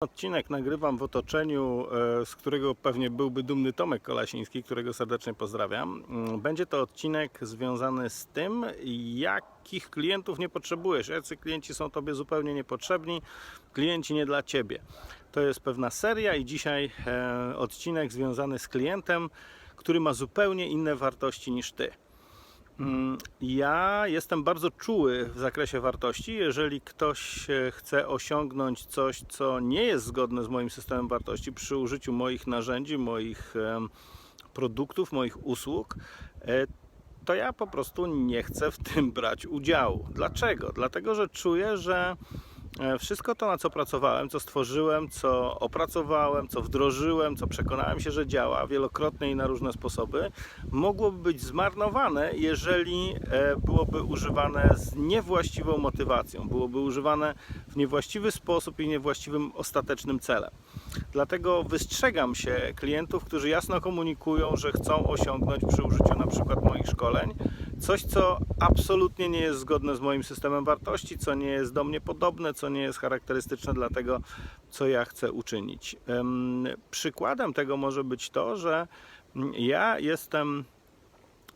Odcinek nagrywam w otoczeniu, e, z którego pewnie byłby dumny Tomek Kolasiński, którego serdecznie pozdrawiam. Mm, Będzie to odcinek związany z tym, jakich klientów nie potrzebujesz, jacy klienci są Tobie zupełnie niepotrzebni, klienci nie dla Ciebie. To jest pewna seria i dzisiaj e, odcinek związany z klientem, który ma zupełnie inne wartości niż Ty. Mm, Ja jestem bardzo czuły w zakresie wartości. Jeżeli ktoś e, chce osiągnąć coś, co nie jest zgodne z moim systemem wartości przy użyciu moich narzędzi, moich produktów, moich usług, e, to ja po prostu nie chcę w tym brać udziału. Dlaczego? Dlatego, że czuję, że wszystko to, na co pracowałem, co stworzyłem, co opracowałem, co wdrożyłem, co przekonałem się, że działa wielokrotnie i na różne sposoby, mogłoby być zmarnowane, jeżeli e, byłoby używane z niewłaściwą motywacją, byłoby używane w niewłaściwy sposób i niewłaściwym ostatecznym celem. Dlatego wystrzegam się klientów, którzy jasno komunikują, że chcą osiągnąć przy użyciu na przykład moich szkoleń coś, co absolutnie nie jest zgodne z moim systemem wartości, co nie jest do mnie podobne, co nie jest charakterystyczne dla tego, co ja chcę uczynić. Przykładem tego może być to, że ja jestem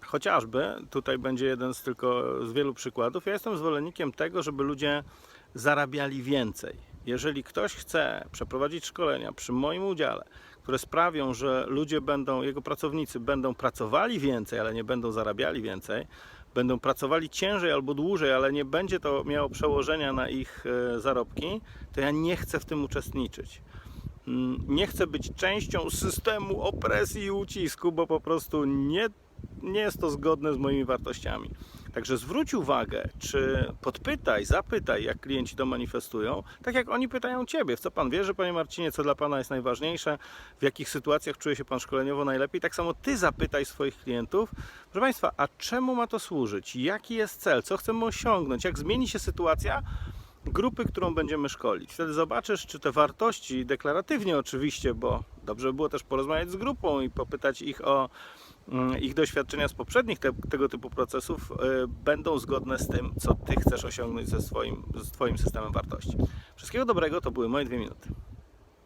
chociażby, tutaj będzie jeden z tylko z wielu przykładów, ja jestem zwolennikiem tego, żeby ludzie zarabiali więcej. Jeżeli ktoś chce przeprowadzić szkolenia przy moim udziale, które sprawią, że ludzie będą, jego pracownicy będą pracowali więcej, ale nie będą zarabiali więcej, będą pracowali ciężej albo dłużej, ale nie będzie to miało przełożenia na ich e, zarobki, to ja nie chcę w tym uczestniczyć. Mm, Nie chcę być częścią systemu opresji i ucisku, bo po prostu nie, nie jest to zgodne z moimi wartościami. Także zwróć uwagę, czy podpytaj, zapytaj, jak klienci to manifestują, tak jak oni pytają Ciebie, w co Pan wierzy, Panie Marcinie, co dla Pana jest najważniejsze, w jakich sytuacjach czuje się Pan szkoleniowo najlepiej. Tak samo Ty zapytaj swoich klientów, proszę Państwa, a czemu ma to służyć? Jaki jest cel? Co chcemy osiągnąć? Jak zmieni się sytuacja, grupy, którą będziemy szkolić. Wtedy zobaczysz, czy te wartości, deklaratywnie oczywiście, bo dobrze by było też porozmawiać z grupą i popytać ich o ich doświadczenia z poprzednich te, tego typu procesów, y, będą zgodne z tym, co Ty chcesz osiągnąć ze swoim, z Twoim systemem wartości. Wszystkiego dobrego, to były moje dwie minuty.